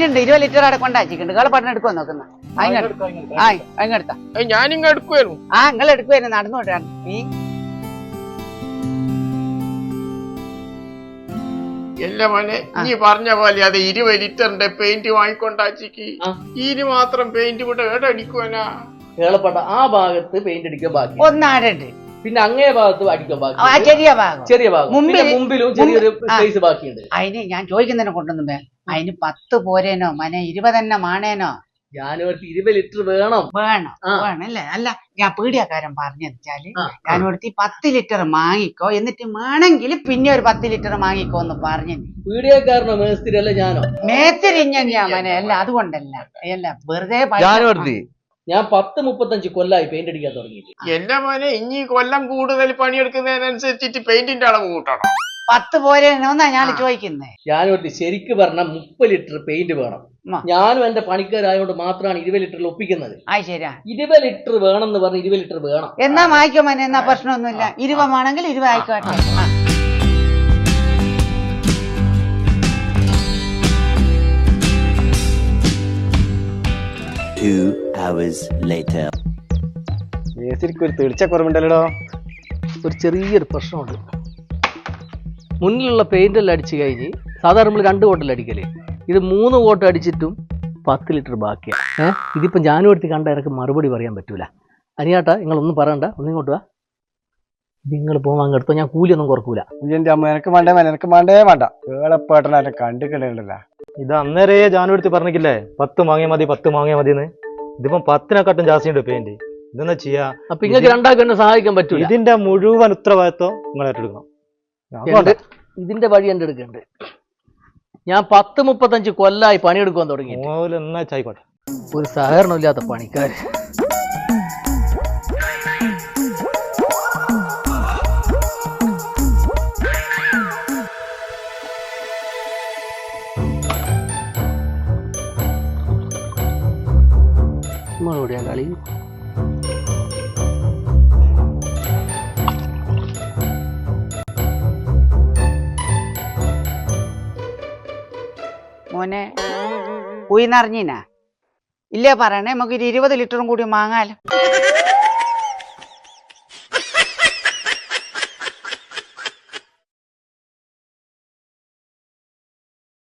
അതിനുണ്ട് ഇരുപത് ലിറ്റർ അവിടെ കൊണ്ടാച്ചിട്ടുണ്ട് നിങ്ങൾ പഠനം എടുക്കുമോ നോക്കുന്ന? ആ അങ്ങെടുത്ത ഞാനിങ്ങ എടുക്കുവായിരുന്നു. ആ നിങ്ങൾ എടുക്കുവായിരുന്നു. നടന്നോട്ടാണ് നീ എല്ല മോനെ നീ പറഞ്ഞ പോലെ അത് ഇരുപത് ലിറ്ററിന്റെ പെയിന്റ് വാങ്ങിക്കൊണ്ടാച്ചിക്ക്. ഇനി മാത്രം പെയിന്റ് കൂടെ എവിടെ അടിക്കുവാനാ കേളപ്പെട്ട ആ ഭാഗത്ത് പെയിന്റ് അടിക്കാൻ ബാക്കി. ഒന്നാടുണ്ട് പിന്നെ അങ്ങേ ഭാഗത്ത് അടിക്കാൻ ആ ബാക്കി ചെറിയ ഭാഗം. ചെറിയ ഭാഗം. മുമ്പില്- ചെറിയൊരു സ്പേസ് ബാക്കിയുണ്ട്. അതിന് ഞാൻ ചോദിക്കുന്നതിനെ കൊണ്ടൊന്നും അതിന് പത്ത് പോരേനോ? മനെ ഇരുപതെണ്ണം മാണേനോ? ഞാനൊരു ഇരുപത് ലിറ്റർ വേണം. വേണം. വേണം അല്ലേ? അല്ല ഞാൻ പീഡിയക്കാരൻ പറഞ്ഞു വെച്ചാൽ ആ, ഞാൻ കൊടുത്ത് പത്ത് ലിറ്റർ വാങ്ങിക്കോ എന്നിട്ട് വേണമെങ്കിൽ പിന്നെ ഒരു പത്ത് ലിറ്റർ വാങ്ങിക്കോ എന്ന് പറഞ്ഞു പീഡിയക്കാരനോ മേസ്തിരി അല്ല ഞാനോ? മേസ്തിരി ഞാൻ മനെ? അല്ല അതുകൊണ്ടല്ല. അല്ല വെറുതെ ഞാനോടത്തി ഞാൻ പത്ത് മുപ്പത്തഞ്ച് കൊല്ലായി പെയിന്റ് അടിക്കാൻ തുടങ്ങിയിട്ട്. എന്റെ മോനെ ഇനി കൊല്ലം കൂടുതൽ പണിയെടുക്കുന്നതിനനുസരിച്ചിട്ട് പെയിന്റിന്റെ അളവ് കൂട്ടണം. പത്ത് പോലെ ഞാൻ ചോദിക്കുന്നേ ഞാനോട്ട് ശരിക്ക് പറഞ്ഞ മുപ്പത് ലിറ്റർ പെയിന്റ് വേണം. ഞാനും എന്റെ പണിക്കാരായതുകൊണ്ട് മാത്രമാണ് ഇരുപത് ലിറ്ററിൽ ഒപ്പിക്കുന്നത്. ആ ശരിയാ. ഇരുപത് ലിറ്റർ വേണം എന്ന് പറഞ്ഞ് ഇരുപത് ലിറ്റർ വേണം. എന്നാ വായിക്കോ മനെ എന്നാ പ്രശ്നമൊന്നുമില്ല. ഇരുപമാണെങ്കിൽ ഇരുപായിക്കോട്ടെ ആ. Two hours later. മേസ്തിരിക്ക് ഒരു തെളിച്ച കുറവുണ്ടല്ലോ ഒരു ചെറിയൊരു പ്രശ്നമുണ്ട്. മുന്നിലുള്ള പെയിന്റ് എല്ലാം അടിച്ചു കഴിഞ്ഞ് സാധാരണ നമ്മൾ രണ്ട് കോട്ടല്ല അടിക്കൽ? ഇത് മൂന്ന് കോട്ട് അടിച്ചിട്ടും പത്ത് ലിറ്റർ ബാക്കിയാണ് ഏഹ് ഇതിപ്പം എടുത്ത് കണ്ട ഇടയ്ക്ക് മറുപടി പറയാൻ പറ്റൂല. അനിയാട്ടാ നിങ്ങളൊന്നും പറയണ്ട. ഒന്നിങ്ങോട്ട് വാ. നിങ്ങൾ പോകാൻ എടുത്തോ. ഞാൻ കൂലിയൊന്നും കുറക്കൂല. എന്റെ അമ്മ? എനക്ക് വേണ്ടേ വേണ്ട എനക്ക് വേണ്ടേ? വേണ്ട. കേളപ്പേട്ടനെ എന്നെ കണ്ടിട്ടുണ്ടല്ല ഇത് അന്നേരേ ജാനുവടുത്തി പറഞ്ഞിട്ടില്ലേ? പത്ത് വാങ്ങിയാൽ മതി പത്ത് വാങ്ങിയാൽ മതി എന്ന് ഇതിപ്പം പത്തിനെക്കാട്ടും ജാസ്തി ഉണ്ട് പെയിന്റ് ഇതെന്നാ ചെയ്യാ? അപ്പൊ നിങ്ങൾക്ക് രണ്ടാൾക്ക് എന്നെ സഹായിക്കാൻ പറ്റൂല? ഇതിന്റെ മുഴുവൻ ഉത്തരവാദിത്വം നിങ്ങൾ ഏറ്റെടുക്കണം. എന്ത്? ഇതിന്റെ വഴി എന്റെ എടുക്കണ്ടേ. ഞാൻ പത്ത് മുപ്പത്തഞ്ച് കൊല്ലായി പണിയെടുക്കാൻ തുടങ്ങി ഒരു സഹകരണം ഇല്ലാത്ത ആ കളി മോനെ കുയിന്നറിഞ്ഞിനാ ഇല്ലേ പറയണേ നമുക്ക് ഇരുപത് ലിറ്ററും കൂടി വാങ്ങാലോ